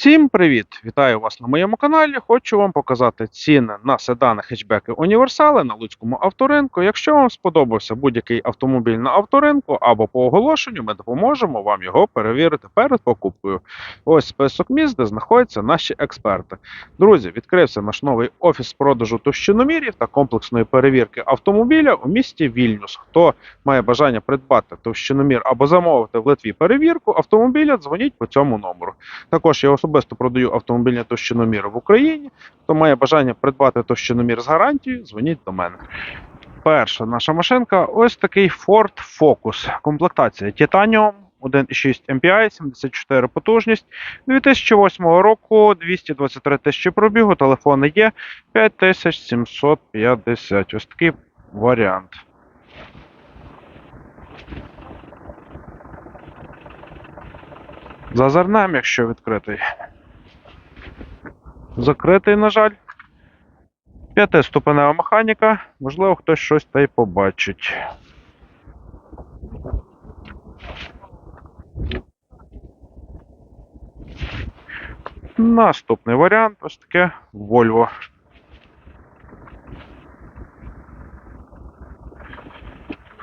Всім привіт! Вітаю вас на моєму каналі. Хочу вам показати ціни на седани хетчбеки універсали на Луцькому авторинку. Якщо вам сподобався будь-який автомобіль на авторинку або по оголошенню, ми допоможемо вам його перевірити перед покупкою. Ось список міст, де знаходяться наші експерти. Друзі, відкрився наш новий офіс продажу товщиномірів та комплексної перевірки автомобіля у місті Вільнюс. Хто має бажання придбати товщиномір або замовити в Литві перевірку автомобіля, дзвоніть по цьому номеру. Також я особисто продаю автомобільні товщиноміри в Україні. Хто має бажання придбати товщиномір з гарантією, дзвоніть до мене. Перша наша машинка ось такий Ford Focus. Комплектація Titanium 1,6 MPI, 74 потужність 2008 року, 223 тисячі пробігу, телефони є 5750. Ось такий варіант. Зазирнем, якщо відкритий. Закритий, на жаль. П'ятиступенева механіка. Можливо, хтось щось та й побачить. Наступний варіант ось таке Volvo.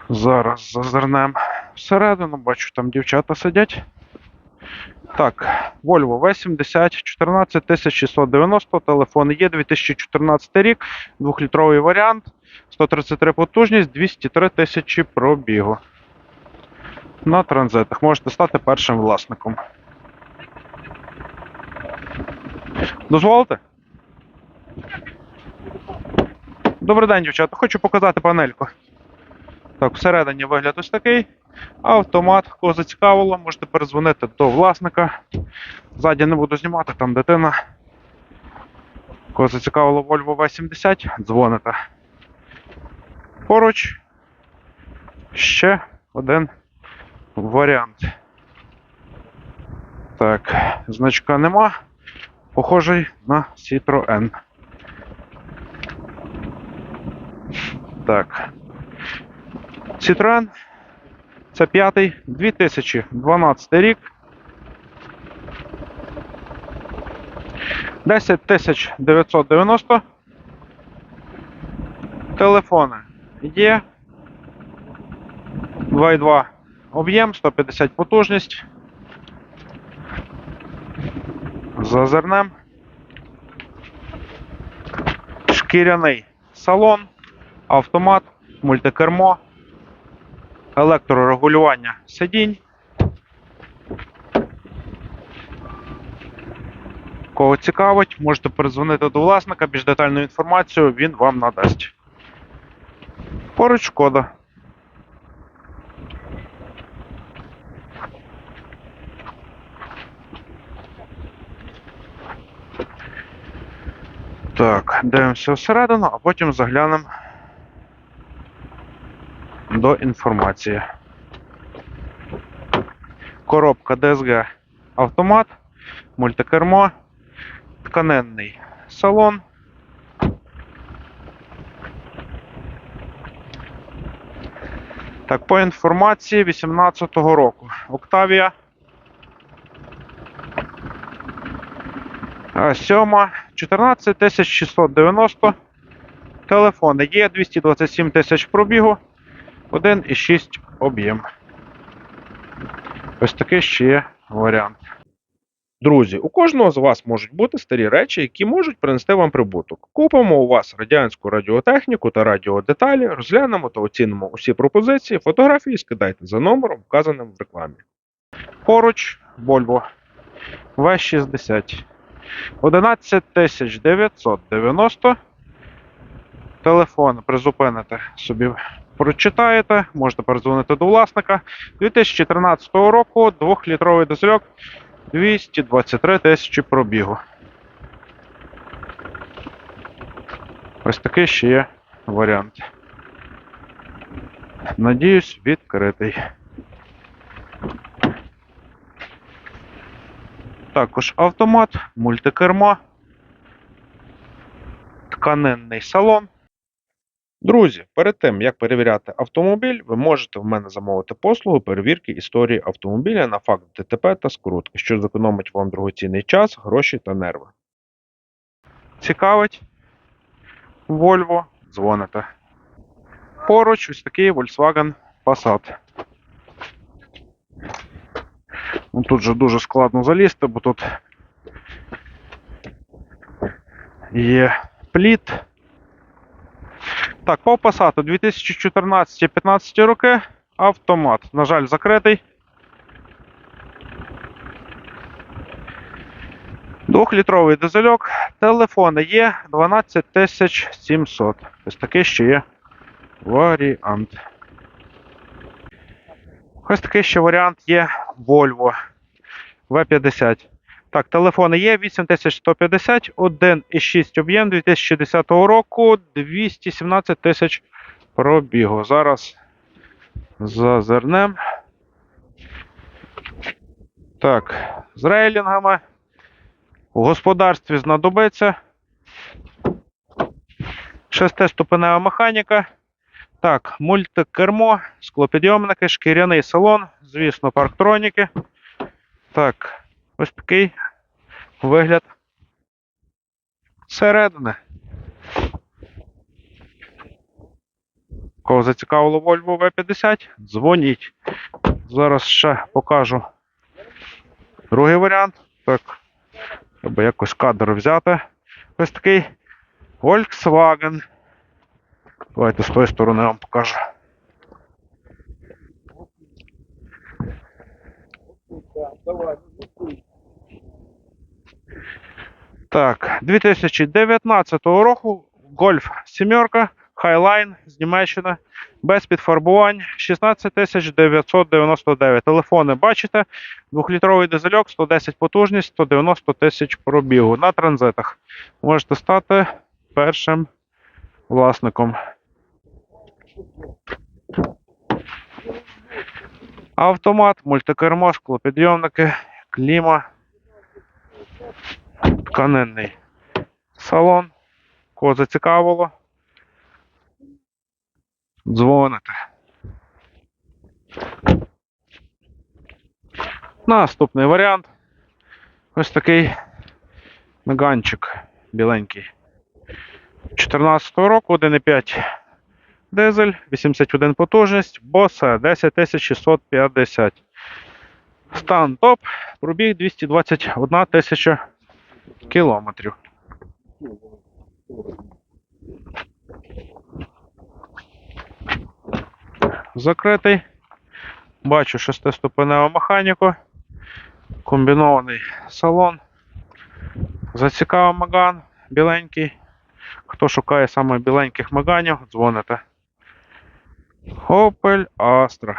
Зараз зазирнем всередину, бачу, там дівчата сидять. Так, Volvo V70, 14690, телефон є 2014 рік, 2-літровий варіант, 133 потужність, 203 тисячі пробігу. На транзитах можете стати першим власником. Дозволите? Добрий день, дівчата. Хочу показати панельку. Так, всередині вигляд ось такий. Автомат, кого зацікавило, можете перезвонити до власника. Ззаді не буду знімати, там дитина. Кого зацікавило Volvo V70, дзвоните. Поруч ще один варіант. Так, значка нема. Похожий на Citroën. Так. Citroën це п'ятий 2012 рік. 10 тисяч 990. Телефони є. 2,2 об'єм, 150 потужність. Зазирнем. Шкіряний салон, автомат, мультикермо електрорегулювання сидінь. Кого цікавить, можете перезвонити до власника, більш детальну інформацію він вам надасть. Поруч шкода. Так, дивимося всередину, а потім заглянемо до інформації. Коробка DSG автомат, мультикермо, тканенний салон. Так, по інформації 18-го року. Октавія. Сьома 14690. Телефони є 227 тисяч пробігу. 1,6 об'єм. Ось такий ще варіант. Друзі, у кожного з вас можуть бути старі речі, які можуть принести вам прибуток. Купимо у вас радянську радіотехніку та радіодеталі, розглянемо та оцінимо усі пропозиції, фотографії скидайте за номером, вказаним в рекламі. Поруч Volvo V60 11990. Телефон призупините собі прочитаєте, можете передзвонити до власника. 2013 року 2-літровий дизельок 223 тисячі пробігу. Ось такий ще є варіант. Надіюсь, відкритий. Також автомат, мультикермо, тканинний салон. Друзі, перед тим як перевіряти автомобіль, ви можете в мене замовити послугу перевірки історії автомобіля на факт ДТП та скрутки, що зекономить вам дорогоцінний час, гроші та нерви. Цікавить Volvo, дзвоните. Поруч ось такий Volkswagen Passat. Ну, тут же дуже складно залізти, бо тут є пліт. Так, по Passat 2014-15 роки. Автомат. На жаль, закритий. Двохлітровий дизельок. Телефони є 12700. Ось такий ще є варіант. Ось такий ще варіант є Volvo V50. Так, телефони є 8150, 1,6 об'єм 2010 року, 217 тисяч пробігу. Зараз зазирнем. Так, з рейлінгами. У господарстві знадобиться. Шестиступенева механіка. Так, мультикермо, склопідйомники, шкіряний салон, звісно, парктроніки. Так, ось такий вигляд середини. Кого зацікавило Volvo V50, дзвоніть. Зараз ще покажу другий варіант. Так, треба якось кадр взяти. Ось такий Volkswagen. Давайте з тої сторони вам покажу. Так, 2019 року Golf 7 Highline з Німеччини без підфарбувань 16 999. Телефони бачите, 2-літровий дизельок, 110 потужність, 190 тисяч пробігу на транзитах. Можете стати першим власником. Автомат, мультикермо, склопідйомники, кліма, тканинний салон. Кого зацікавило? Дзвоните. Наступний варіант. Ось такий меганчик біленький. 14 року 1,5 дизель, 81 потужність, босе 10650. Стан топ, пробіг 221 тисяча кілометрів. Закритий. Бачу шестиступеневу механіку. Комбінований салон. Зацікавив Маган біленький. Хто шукає саме біленьких маганів, дзвоните. Opel Astra.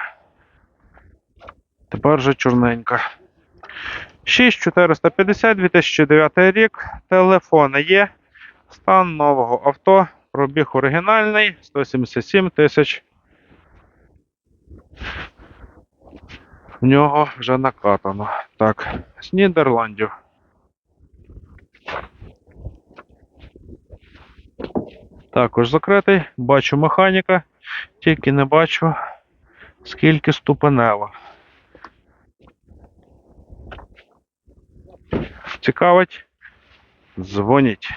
Тепер же чорненька. 6450 2009 рік. Телефони є. Стан нового авто. Пробіг оригінальний 177 тисяч. В нього вже накатано. Так, з Нідерландів. Також закритий. Бачу механіка, тільки не бачу, скільки ступенева. Цікавить? Дзвоніть.